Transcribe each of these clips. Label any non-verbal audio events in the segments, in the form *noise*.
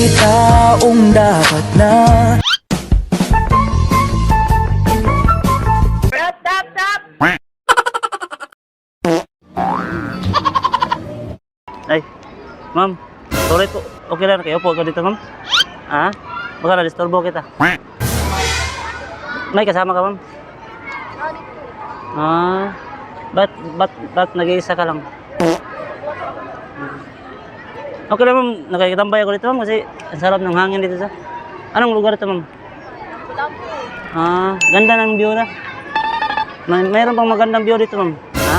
may taong dapat na *laughs* Ay, ma'am. Sorry po. Okay lang kayo po ka dito, ma'am. Ha? Baka na-disturbo kita. May kasama ka, ma'am? Ah, ba't, ba't, ba't nag-iisa ka lang? Okay lang, ma'am. Nakikitambay ako dito, ma'am, kasi ang sarap ng hangin dito sa... Anong lugar ito, ma'am? Ah, ganda ng view na. May, mayroon pang magandang view dito, ma'am. Ha?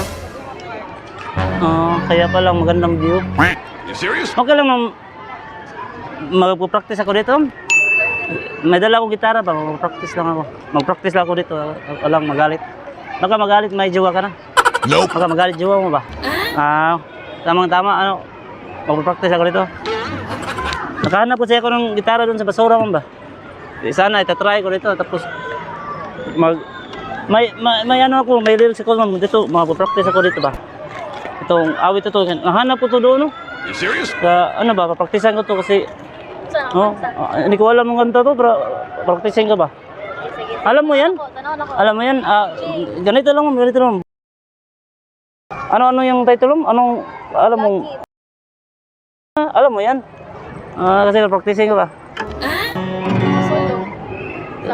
Oh, kaya pala magandang view. You serious? Okay lang, ma'am. Magpo-practice ako dito. ma'am. May dala akong gitara pa. Mag-practice lang ako. Mag-practice lang ako dito. Ako lang magalit. Baka magalit, may jowa ka na. Nope. Baka magalit jowa mo ba? Ah, tamang-tama, ano, magpo-practice ako dito. Nakahanap ko siya ako ng gitara doon sa basura mo ba? Di Sana itatry ko dito tapos mag may, may, may ano ako, may lyrics ako ma'am dito, magpo-practice ako dito ba? Itong awit ito, nahanap ko to doon no? You serious? Sa ano ba, papraktisan ko to kasi Oh, ah, hindi ko alam ang kanta to, pero practicing ka ba? Alam mo yan? Alam mo yan? Ah, ganito lang, ganito lang. Ano-ano yung title mo? Anong, alam mo? Ah, alam mo yan? Ah, kasi practicing ka ba?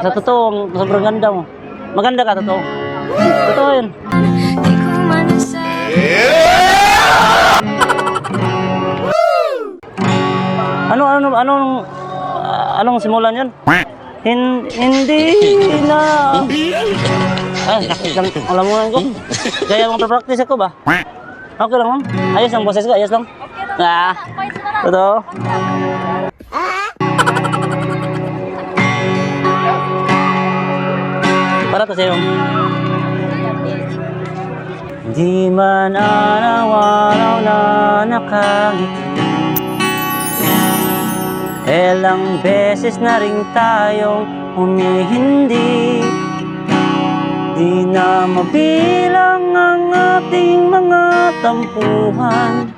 Sa totoo, sobrang ganda mo. Maganda ka, totoo. Totoo yun. Ko sa Ano, ano, anong, ah, simulan yun? Hin, hindi na. Ay, alam mo lang ko. Kaya magpa-practice ako ba? *laughs* Okay lang, ma'am. Ayos ang boses ko, ayos lang. Ah, totoo. Para to sa'yo. Di man araw-araw na nakangiti Ilang beses na rin tayong humihindi Di na mabilang ang ating mga tampuhan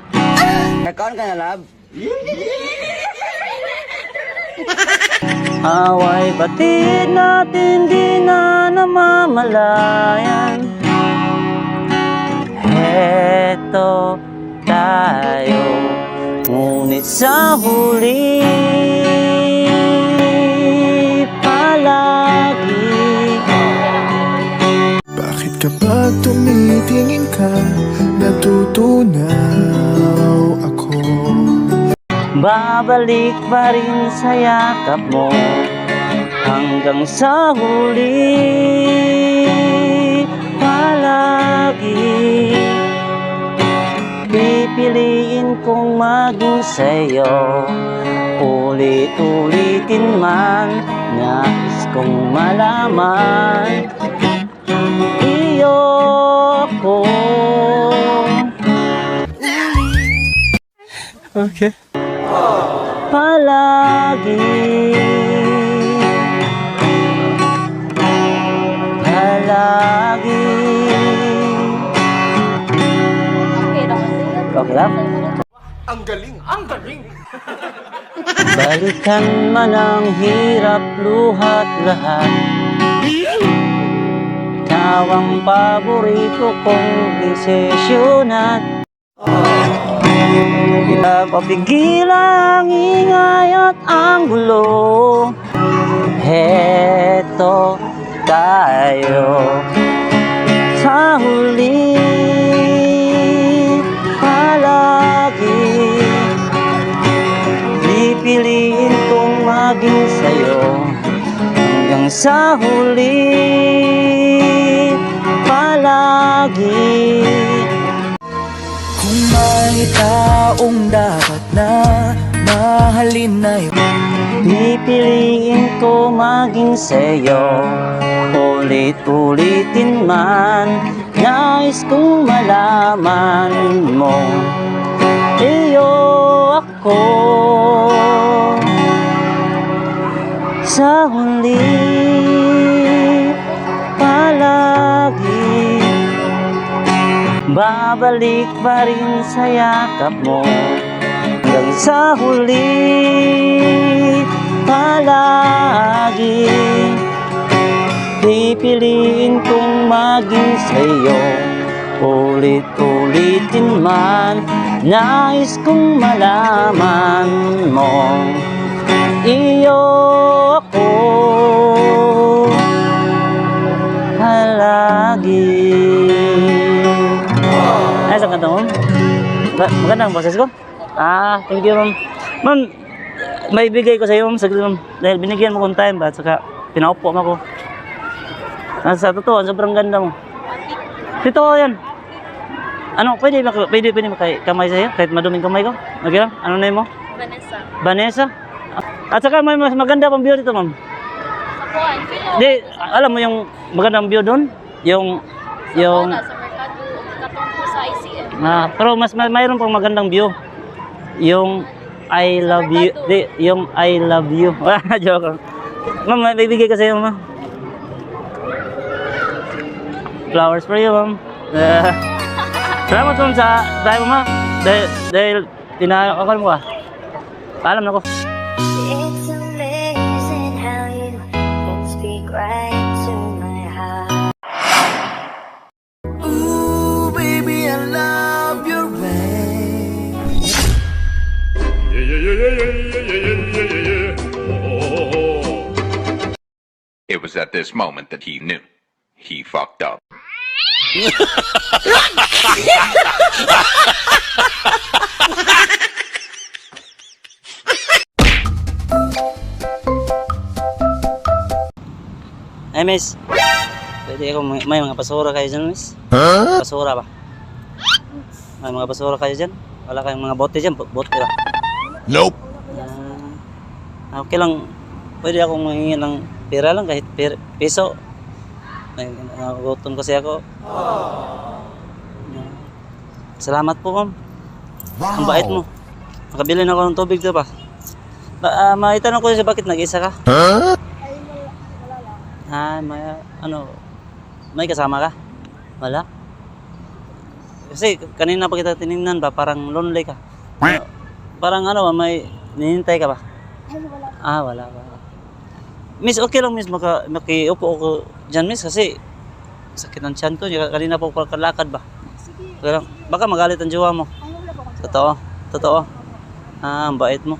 Away batid natin di na namamalayan. Heto tayo Ngunit sa huli kapag tumitingin ka? Natutunaw ako. Babalik pa rin sa yakap mo? Hanggang sa huli Palagi. Pipiliin kong maging sa'yo. Ulit-ulitin man Nais kong malaman Okay palagi. Palagi. Okay lang. Ang galing. Ang galing. *laughs* Balikan man ang hirap luhat lahat. Ikaw ang paborito kong desisyonan Kita papigil ang ingay at ang gulo Heto tayo sa huli. Palagi Pipiliin kong maging sa'yo. Hanggang sa huli palagi taong dapat na Mahalin na Pipiliin ko maging sa'yo. Ulit-ulitin man Nais kong malaman mo. Iyo ako Babalik pa rin sa yakap mo? Hanggang sa huli palagi Pipiliin kong maging sa'yo. Ulit-ulitin man Nais kong malaman mo. Iyo ako Ay, saan kanta mo? Maganda ang boses ko? Ah, thank you, ma'am. Ma'am, may bigay ko sa iyo, ma'am, saglit, ma'am. Dahil binigyan mo kong time ba, at saka pinaupo mo ako. Ah, sa totoo, sobrang ganda mo. Totoo yan. Ano, pwede ba, pwede, pwede makay kamay sa'yo? Kahit maduming kamay ko? Okay lang? Ano name mo? Vanessa. Vanessa? At saka may mas maganda pang view dito, ma'am. Di, alam mo yung magandang view doon? Yung, yung, sa ah, pero mas may, mayroon pang magandang view. Yung, I love you, di, yung I love you. *laughs* Ah, joke lang. Ma'am, may bibigay sa iyo, ma'am. Flowers for you, ma'am. Ah, *laughs* salamat, ma'am, sa tayo, ma'am. Dahil, dahil, tinakakal mo ka. Paalam na ko. Was at this moment that he knew. He fucked up. Eh, miss. Pwede ako, may, may mga basura kayo dyan, miss? Basura ba? May mga basura kayo dyan? Wala kayong mga bote dyan? Bo- Bote ba? Nope. Ah, okay lang. Pwede akong mahingi ng pera lang, kahit per, piso. May nagutom kasi ako. Salamat po, ma'am. Ang bait mo. Makabili na ako ng tubig pa. Ba, ah, maitanong ko siya bakit nag-isa ka? Ah, may, ano, may kasama ka? Wala? Kasi kanina pa kita tinignan ba, parang lonely ka. Ano, parang ano ba, may ninintay ka ba? Ah, wala ba. Miss, okay lang miss, maka, makiupo ako dyan miss kasi sakit ng tiyan ko. Kanina po ako kalakad ba? Okay lang. Baka magalit ang jowa mo. Totoo, totoo. Ah, ang bait mo.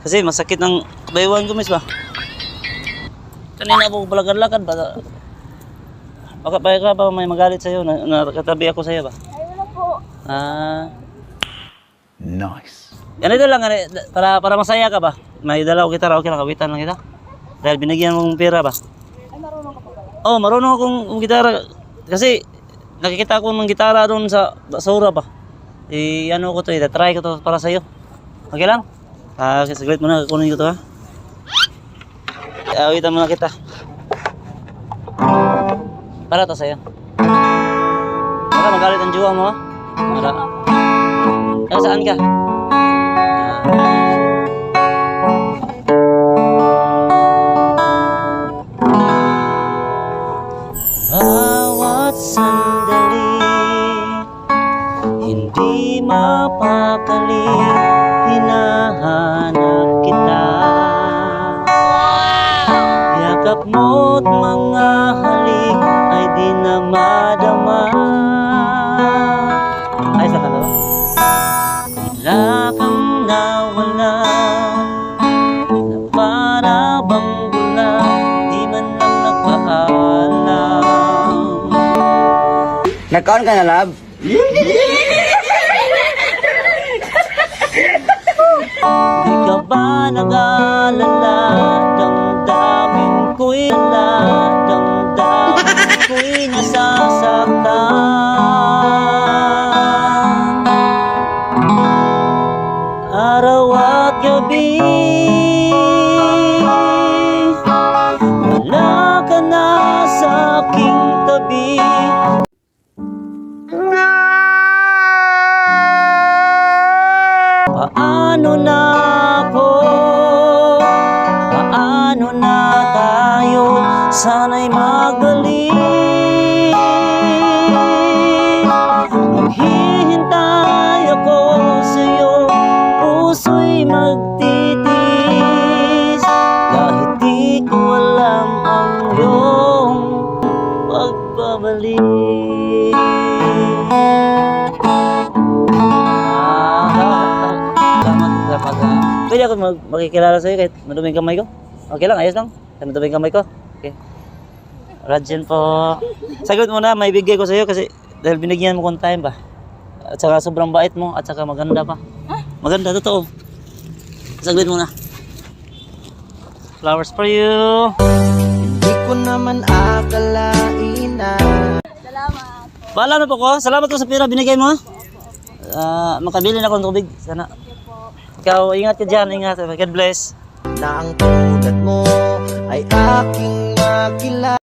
Kasi masakit ng baywan ko miss ba? Kanina po palakad-lakad ba? Baka baka ba may magalit sa'yo na, nakatabi ako sa'yo ba? Ay, wala po. Ah, Nice. ganito lang, para, para masaya ka ba? May dala ko gitara, okay lang, kawitan lang kita. Dahil binigyan mong pera ba? Ay, marunong ka po pala. Oh, marunong akong gitara. Kasi nakikita ko ng gitara doon sa basura ba. I ano ko to, i-try ko to para sa'yo. Okay lang? Ah, okay, saglit muna, kunin ko to ha. Awitan muna kita. Para to sa'yo. Baka magalit ang jowa mo ha. Para. Saan ka? Mapakali Hinahanap kita Yakap mo't mga halik Ay di na madama Ay, sa kalo? Wala kang nawala Na para bang bula Di man lang nagpaalam Nagkaon ka na, love? *laughs* Di ka ba nag-aalala? Damdamin ko'y ala. Damdamin ko'y nasasaktan. Araw at gabi Wala ka na sa aking tabi Paano na ako? Paano na tayo? Sana'y magaling pwede ako mag makikilala sa'yo kahit maduming kamay ko? Okay lang, ayos lang. Kahit maduming kamay ko. Okay. Rajan po. Sagot mo na, may bigay ko sa'yo kasi dahil binigyan mo kong time ba? At saka sobrang bait mo at saka maganda pa. Maganda, totoo. Saglit mo na. Flowers for you. Di ko naman akalain na Salamat. Bahala na po ko. Salamat po sa pera binigay mo. Ah, makabili na akong tubig. Sana. Ikaw, ingat ka dyan. Ingat. God bless. Na ang tulad mo ay aking makilala